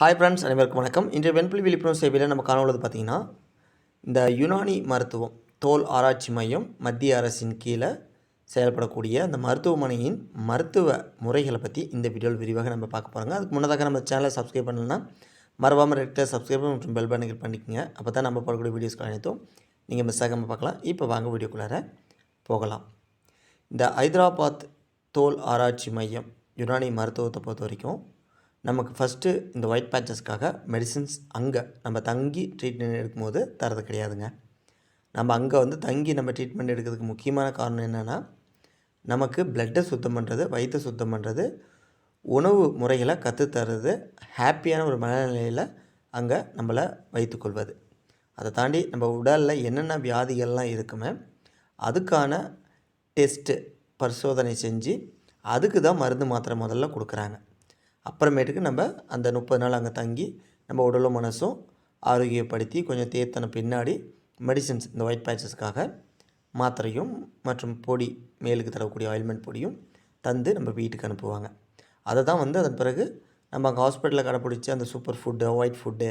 Hi friends அனைவருக்கும் வணக்கம். இன்றைய வெண்புலி விழிப்புணர்வு சேவையில் நம்ம காணொழுது பார்த்திங்கன்னா இந்த யுனானி மருத்துவம் தோல் ஆராய்ச்சி மையம் மத்திய அரசின் கீழே செயல்படக்கூடிய அந்த மருத்துவமனையின் மருத்துவ முறைகளை பற்றி இந்த வீடியோவில் விரிவாக நம்ம பார்க்க போகிறோங்க அதுக்கு முன்னதாக நம்ம சேனலை சப்ஸ்கிரைப் பண்ணலன்னா மறவாமல் ரெக்டாக சப்ஸ்கிரைப் மற்றும் பெல் பட்டனை கிளிக் பண்ணிக்கோங்க. அப்போ தான் நம்ம போடக்கூடிய வீடியோஸ்க்கு அனைத்தும் நீங்கள் மிஸ் ஆகாமல் பார்க்கலாம். இப்போ வாங்க வீடியோக்குள்ளார போகலாம். இந்த ஹைதராபாத் தோல் ஆராய்ச்சி மையம் யுனானி மருத்துவத்தை பொறுத்த வரைக்கும் நமக்கு ஃபஸ்ட்டு இந்த ஒயிட் பேச்சஸ்க்காக மெடிசின்ஸ் அங்கே நம்ம தங்கி ட்ரீட்மெண்ட் எடுக்கும்போது தரது கிடையாதுங்க. நம்ம அங்கே வந்து தங்கி நம்ம ட்ரீட்மெண்ட் எடுக்கிறதுக்கு முக்கியமான காரணம் என்னென்னா நமக்கு பிளட்டை சுத்தம் பண்ணுறது வயிற்றை சுத்தம் பண்ணுறது உணவு முறைகளை கற்றுத்தர்றது ஹாப்பியான ஒரு மனநிலையில் அங்கே நம்மளை வைத்துக்கொள்வது அதை தாண்டி நம்ம உடலில் என்னென்ன வியாதிகள்லாம் இருக்குமே அதுக்கான டெஸ்ட்டு பரிசோதனை செஞ்சு அதுக்கு தான் மருந்து மாத்திரை முதல்ல கொடுக்குறாங்க. அப்புறமேட்டுக்கு நம்ம அந்த முப்பது நாள் அங்கே தங்கி நம்ம உடலும் மனசும் ஆரோக்கியப்படுத்தி கொஞ்சம் தேர்த்தன பின்னாடி மெடிசின்ஸ் இந்த ஒயிட் பேச்சஸ்க்காக மாத்திரையும் மற்றும் பொடி மேலுக்கு தரக்கூடிய ஆயில்மெண்ட் பொடியும் தந்து நம்ம வீட்டுக்கு அனுப்புவாங்க. அதை தான் வந்து அதன் பிறகு நம்ம அங்கே ஹாஸ்பிட்டலில் கடைப்பிடிச்சி அந்த சூப்பர் ஃபுட்டு ஒயிட் ஃபுட்டு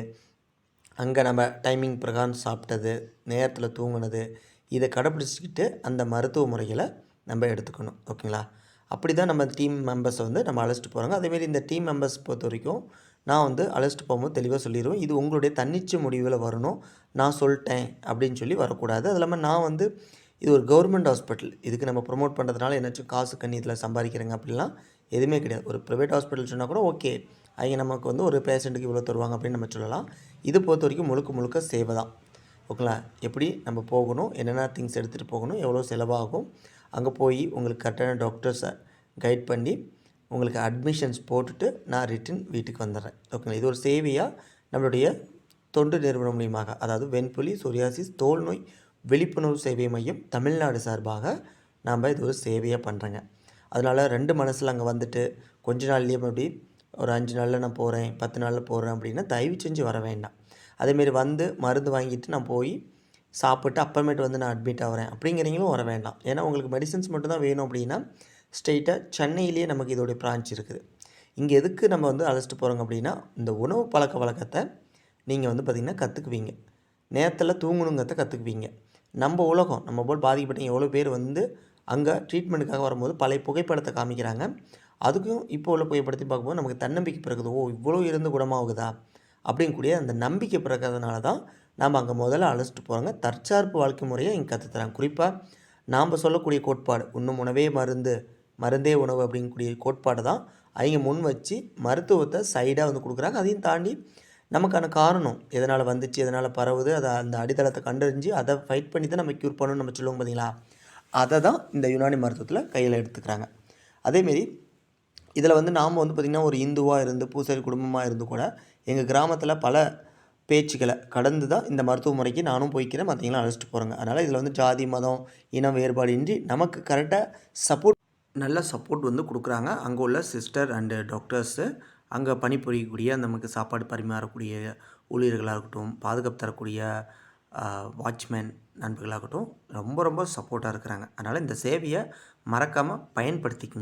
அங்கே நம்ம டைமிங் பிரகாரம் சாப்பிட்டது நேரத்தில் தூங்கினது இதை கடைப்பிடிச்சிக்கிட்டு அந்த மருத்துவ முறைகளை நம்ம எடுத்துக்கணும். ஓகேங்களா? அப்படி தான் நம்ம டீம் மெம்பர்ஸை வந்து நம்ம அழைச்சிட்டு போகிறாங்க அதேமாரி இந்த டீம் மெம்பர்ஸ் பொறுத்த வரைக்கும் நான் வந்து அழைச்சிட்டு போகும்போது தெளிவாக சொல்லிடுவேன் இது உங்களுடைய தன்னிச்சை முடிவில் வரணும். நான் சொல்லிட்டேன் அப்படின்னு சொல்லி வரக்கூடாது. அது இல்லாமல் நான் வந்து இது ஒரு கவர்மெண்ட் ஹாஸ்பிட்டல் இதுக்கு நம்ம ப்ரொமோட் பண்ணுறதுனால என்னாச்சும் காசு கண்ணி இதில் சம்பாதிக்கிறேங்க அப்படிலாம் எதுவுமே கிடையாது. ஒரு ப்ரைவேட் ஹாஸ்பிட்டல் சொன்னால் கூட ஓகே அவங்க நமக்கு வந்து ஒரு பேஷண்ட்டுக்கு இவ்வளோ தருவாங்க அப்படின்னு நம்ம சொல்லலாம். இது பொறுத்த வரைக்கும் முழுக்க முழுக்க சேவை தான். ஓகேங்களா? எப்படி நம்ம போகணும்? என்னென்ன திங்ஸ் எடுத்துகிட்டு போகணும்? எவ்வளோ செலவாகும்? அங்கே போய் உங்களுக்கு கரெக்டான டாக்டர்ஸை கைட் பண்ணி உங்களுக்கு அட்மிஷன்ஸ் போட்டுட்டு நான் ரிட்டன் வீட்டுக்கு வந்துடுறேன். ஓகேங்களா? இது ஒரு சேவையாக நம்மளுடைய தொண்டு நிறுவனம் மூலியமாக அதாவது வெண்புலி சொரியாசிஸ் தோல் நோய் விழிப்புணர்வு சேவை மையம் தமிழ்நாடு சார்பாக நாம் இது ஒரு சேவையாக பண்ணுறேங்க அதனால் ரெண்டு மனசில் அங்கே வந்துட்டு கொஞ்ச நாள்லேயே அப்படி ஒரு அஞ்சு நாளில் நான் போகிறேன் பத்து நாளில் போகிறேன் அப்படின்னா தயவு செஞ்சு வர வேண்டாம். அதேமாரி வந்து மருந்து வாங்கிட்டு நான் போய் சாப்பிட்டு அப்புறமேட்டு வந்து நான் அட்மிட் ஆகிறேன் அப்படிங்கிறீங்களும் வர வேண்டாம். ஏன்னா உங்களுக்கு மெடிசன்ஸ் மட்டும் தான் வேணும் அப்படின்னா ஸ்ட்ரெயிட்டாக சென்னையிலேயே நமக்கு இதோடைய பிரான்ச் இருக்குது. இங்கே எதுக்கு நம்ம வந்து அழைச்சிட்டு போகிறோங்க அப்படின்னா இந்த உணவு பழக்க வழக்கத்தை நீங்கள் வந்து பார்த்திங்கன்னா கற்றுக்குவீங்க நேரத்தில் தூங்கணுங்கிறத கற்றுக்குவீங்க நம்ம உலகம் நம்ம போல் பாதிக்கப்பட்ட எவ்வளோ பேர் வந்து அங்கே ட்ரீட்மெண்ட்டுக்காக வரும்போது பழைய புகைப்படத்தை காமிக்கிறாங்க. அதுக்கும் இப்போ உள்ள புகைப்படத்தை பார்க்கும்போது நமக்கு தன்னம்பிக்கை பிறகுது ஓ இவ்வளோ இருந்து குணமாகுதா? அப்படிங்கக்கூடிய அந்த நம்பிக்கை பிறக்கிறதுனால தான் நாம் அங்கே முதல்ல அழைச்சிட்டு போகிறாங்க தற்சார்பு வாழ்க்கை முறையை இங்கே கற்றுத்தராங்க குறிப்பாக நாம் சொல்லக்கூடிய கோட்பாடு இன்னும் உணவே மருந்து மருந்தே உணவு அப்படிங்கக்கூடிய கோட்பாடு தான். அவங்க முன் வச்சு மருத்துவத்தை சைடாக வந்து கொடுக்குறாங்க. அதையும் தாண்டி நமக்கான காரணம் எதனால் வந்துச்சு எதனால் பரவுது அதை அந்த அடித்தளத்தை கண்டறிஞ்சு அதை ஃபைட் பண்ணி தான் நம்ம க்யூர் பண்ணணும்னு நம்ம சொல்லுவோம் பார்த்தீங்களா அதை தான் இந்த யுனானி மருத்துவத்தில் கையில் எடுத்துக்கிறாங்க. அதேமாரி இதில் வந்து நாம் வந்து பார்த்திங்கன்னா ஒரு இந்துவாக இருந்து பூசாரி குடும்பமாக இருந்து கூட எங்கள் கிராமத்தில் பல பேச்சுக்களை. கடந்து தான் இந்த மருத்துவ முறைக்கு நானும் போய்க்கிறேன் மற்றவங்களாம் அழைச்சிட்டு போகிறேங்க அதனால் இதில் வந்து ஜாதி மதம் இனம் வேறுபாடின்றி நமக்கு கரெக்டாக சப்போர்ட் நல்ல சப்போர்ட் வந்து கொடுக்குறாங்க. அங்கே உள்ள சிஸ்டர் அண்டு டாக்டர்ஸு அங்கே பணிபுரியக்கூடிய நமக்கு சாப்பாடு பரிமாறக்கூடிய ஊழியர்களாக இருக்கட்டும் பாதுகாப்பு தரக்கூடிய வாட்ச்மேன் நண்பர்களாகட்டும் ரொம்ப ரொம்ப சப்போர்ட்டாக இருக்கிறாங்க. அதனால் இந்த சேவையை மறக்காமல் பயன்படுத்திக்குங்க.